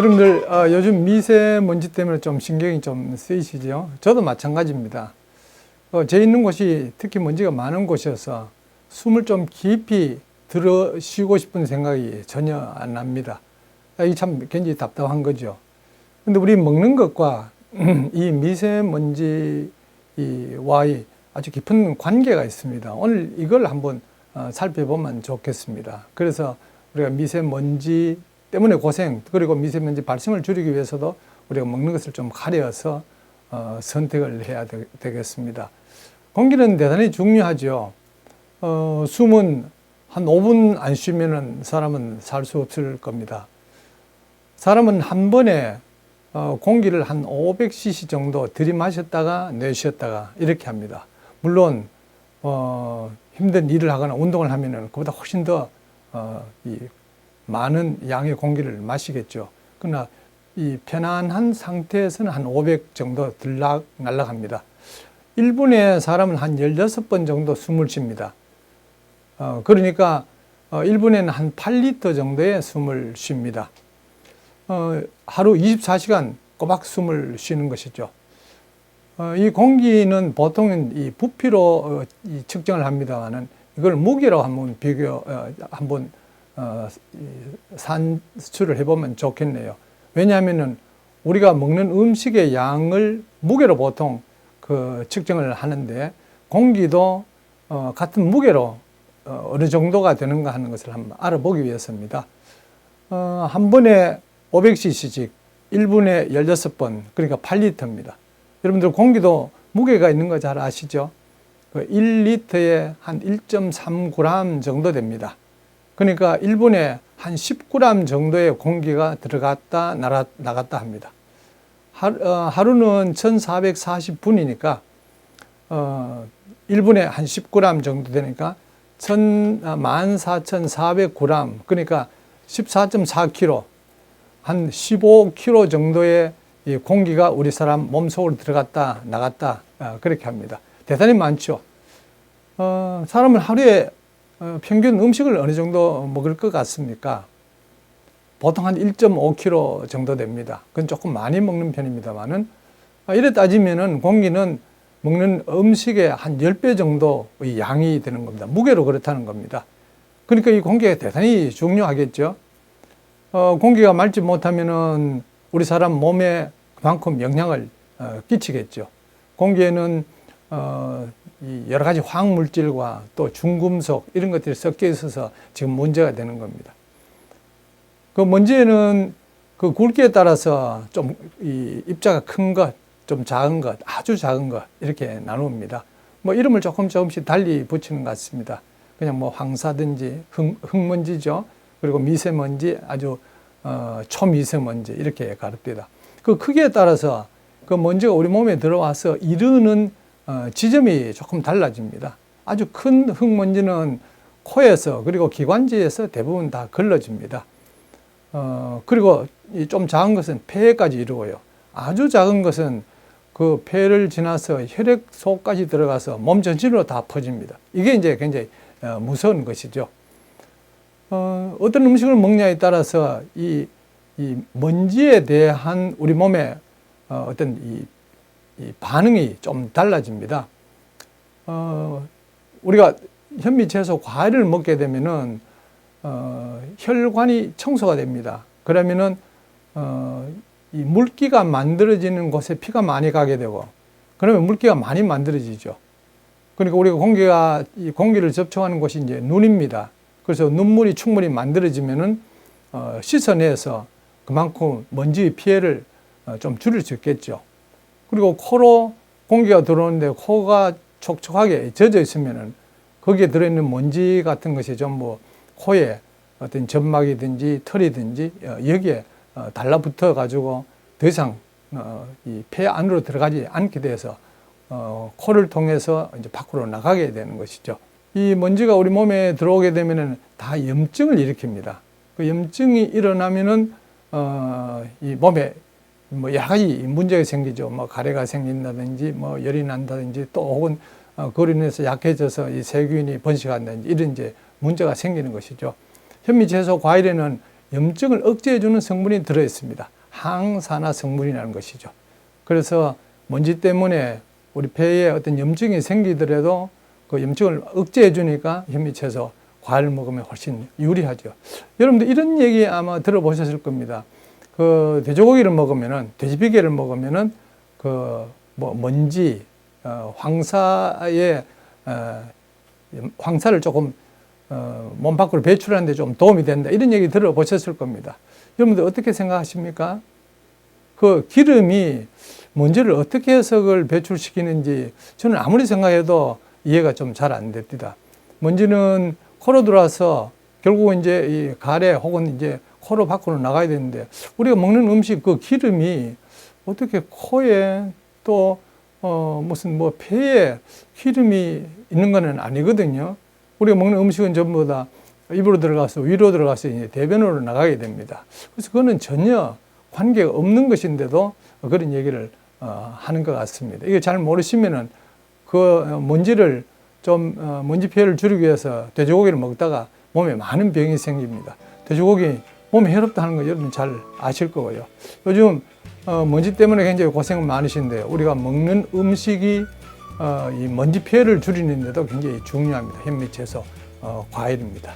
여러분들 어, 요즘 미세먼지 때문에 좀 신경이 좀 쓰이시죠? 저도 마찬가지입니다. 어, 제 있는 곳이 특히 먼지가 많은 곳이어서 숨을 좀 깊이 들어 쉬고 싶은 생각이 전혀 안 납니다. 아, 이게 참 굉장히 답답한 거죠. 근데 우리 먹는 것과 이 미세먼지와의 아주 깊은 관계가 있습니다. 오늘 이걸 한번 어, 살펴보면 좋겠습니다. 그래서 우리가 미세먼지 때문에 고생 그리고 미세먼지 발생을 줄이기 위해서도 우리가 먹는 것을 좀 가려서 어, 선택을 해야 되, 겠습니다 공기는 대단히 중요하죠. 어, 숨은 한 5분 안 쉬면은 사람은 살 수 없을 겁니다. 사람은 한 번에 어, 공기를 한 500cc 정도 들이마셨다가 내쉬었다가 이렇게 합니다. 물론 어, 힘든 일을 하거나 운동을 하면은 그보다 훨씬 더 어, 이 많은 양의 공기를 마시겠죠. 그러나 이 편안한 상태에서는 한 500 정도 들락 날락합니다. 1분에 사람은 한 16번 정도 숨을 쉽니다. 어, 그러니까 어, 1분에는 한 8리터 정도의 숨을 쉽니다. 어, 하루 24시간 꼬박 숨을 쉬는 것이죠. 어, 이 공기는 보통은 이 부피로 어, 이 측정을 합니다만은 이걸 무게로 한번 비교, 어, 한번 어, 산수를 해보면 좋겠네요. 왜냐하면은 우리가 먹는 음식의 양을 무게로 보통 그 측정을 하는데 공기도 어, 같은 무게로 어, 어느 정도가 되는가 하는 것을 한번 알아보기 위해서입니다. 어, 한 번에 500cc씩 1분에 16번, 그러니까 8리터입니다. 여러분들 공기도 무게가 있는 거 잘 아시죠? 그 1리터에 한 1.3g 정도 됩니다. 그러니까 1분에 한 10g 정도의 공기가 들어갔다 나갔다 합니다. 어, 하루 는 1440분이니까 어, 1분에 한 10g 정도 되니까 14,400g 그러니까 14.4kg 한 15kg 정도의 공기가 우리 사람 몸속으로 들어갔다 나갔다 어, 그렇게 합니다. 대단히 많죠. 어, 사람은 하루에 어, 평균 음식을 어느 정도 먹을 것 같습니까? 보통 한 1.5kg 정도 됩니다. 그건 조금 많이 먹는 편입니다만은 아, 이래 따지면은 공기는 먹는 음식의 한 10배 정도의 양이 되는 겁니다. 무게로 그렇다는 겁니다. 그러니까 이 공기가 대단히 중요하겠죠. 어, 공기가 맑지 못하면은 우리 사람 몸에 그만큼 영향을 어, 끼치겠죠. 공기에는 어, 이 여러 가지 화학 물질과 또 중금속 이런 것들이 섞여 있어서 지금 문제가 되는 겁니다. 그 먼지에는 그 굵기에 따라서 좀이 입자가 큰 것, 좀 작은 것, 아주 작은 것 이렇게 나눕니다. 뭐 이름을 조금 조금씩 달리 붙이는 것 같습니다. 그냥 뭐 황사든지 흙, 흙먼지죠. 그리고 미세먼지, 아주 어, 초미세먼지 이렇게 가릅니다. 그 크기에 따라서 그 먼지가 우리 몸에 들어와서 이르는 어, 지점이 조금 달라집니다. 아주 큰 흙먼지는 코에서 그리고 기관지에서 대부분 다 걸러집니다. 어, 그리고 좀 작은 것은 폐까지 이루어요. 아주 작은 것은 그 폐를 지나서 혈액 속까지 들어가서 몸 전체로 다 퍼집니다. 이게 이제 굉장히 어, 무서운 것이죠. 어, 어떤 음식을 먹냐에 따라서 이, 이 먼지에 대한 우리 몸의 어, 이 반응이 좀 달라집니다. 어, 우리가 현미 채소 과일을 먹게 되면은 어, 혈관이 청소가 됩니다. 그러면은 어, 이 물기가 만들어지는 곳에 피가 많이 가게 되고 그러면 물기가 많이 만들어지죠. 그러니까 우리가 공기가 이 공기를 접촉하는 곳이 이제 눈입니다. 그래서 눈물이 충분히 만들어지면은 어, 씻어내서 그만큼 먼지의 피해를 어, 좀 줄일 수 있겠죠. 그리고 코로 공기가 들어오는데 코가 촉촉하게 젖어 있으면은 거기에 들어있는 먼지 같은 것이 전부 코에 어떤 점막이든지 털이든지 어, 여기에 어, 달라붙어 가지고 더 이상 어, 이폐 안으로 들어가지 않게 돼서 코를 통해서 이제 밖으로 나가게 되는 것이죠. 이 먼지가 우리 몸에 들어오게 되면은 다 염증을 일으킵니다. 그 염증이 일어나면은 이 몸에 뭐 여러 가지 문제가 생기죠. 뭐 가래가 생긴다든지 뭐 열이 난다든지 또 혹은 어, 그로 인해서 약해져서 이 세균이 번식한다든지 이런 이제 문제가 생기는 것이죠. 현미 채소 과일에는 염증을 억제해주는 성분이 들어 있습니다. 항산화 성분이라는 것이죠. 그래서 먼지 때문에 우리 폐에 어떤 염증이 생기더라도 그 염증을 억제해 주니까 현미 채소 과일 먹으면 훨씬 유리하죠. 여러분들 이런 얘기 아마 들어보셨을 겁니다. 그 돼지고기를 먹으면은 돼지비계를 먹으면은 그 뭐 먼지 어, 황사에 어, 황사를 조금 어, 몸 밖으로 배출하는데 좀 도움이 된다 이런 얘기 들어보셨을 겁니다. 여러분들 어떻게 생각하십니까? 그 기름이 먼지를 어떻게 해서 그걸 배출시키는지 저는 아무리 생각해도 이해가 좀 잘 안 됩니다. 먼지는 코로 들어와서 결국 이제 이 가래 혹은 이제 코로 밖으로 나가야 되는데 우리가 먹는 음식 그 기름이 어떻게 코에 또 어, 무슨 뭐 폐에 기름이 있는 것은 아니거든요. 우리가 먹는 음식은 전부 다 입으로 들어가서 위로 들어가서 이제 대변으로 나가게 됩니다. 그래서 그거는 전혀 관계가 없는 것인데도 그런 얘기를 어, 하는 것 같습니다. 이게 잘 모르시면은 그 먼지를 좀 어, 먼지 피해를 줄이기 위해서 돼지고기를 먹다가 몸에 많은 병이 생깁니다. 돼지고기 몸에 해롭다 하는 거 여러분 잘 아실 거고요. 요즘 어, 먼지 때문에 굉장히 고생 많으신데 우리가 먹는 음식이 어, 이 먼지 피해를 줄이는데도 굉장히 중요합니다. 현미채소 어, 과일입니다.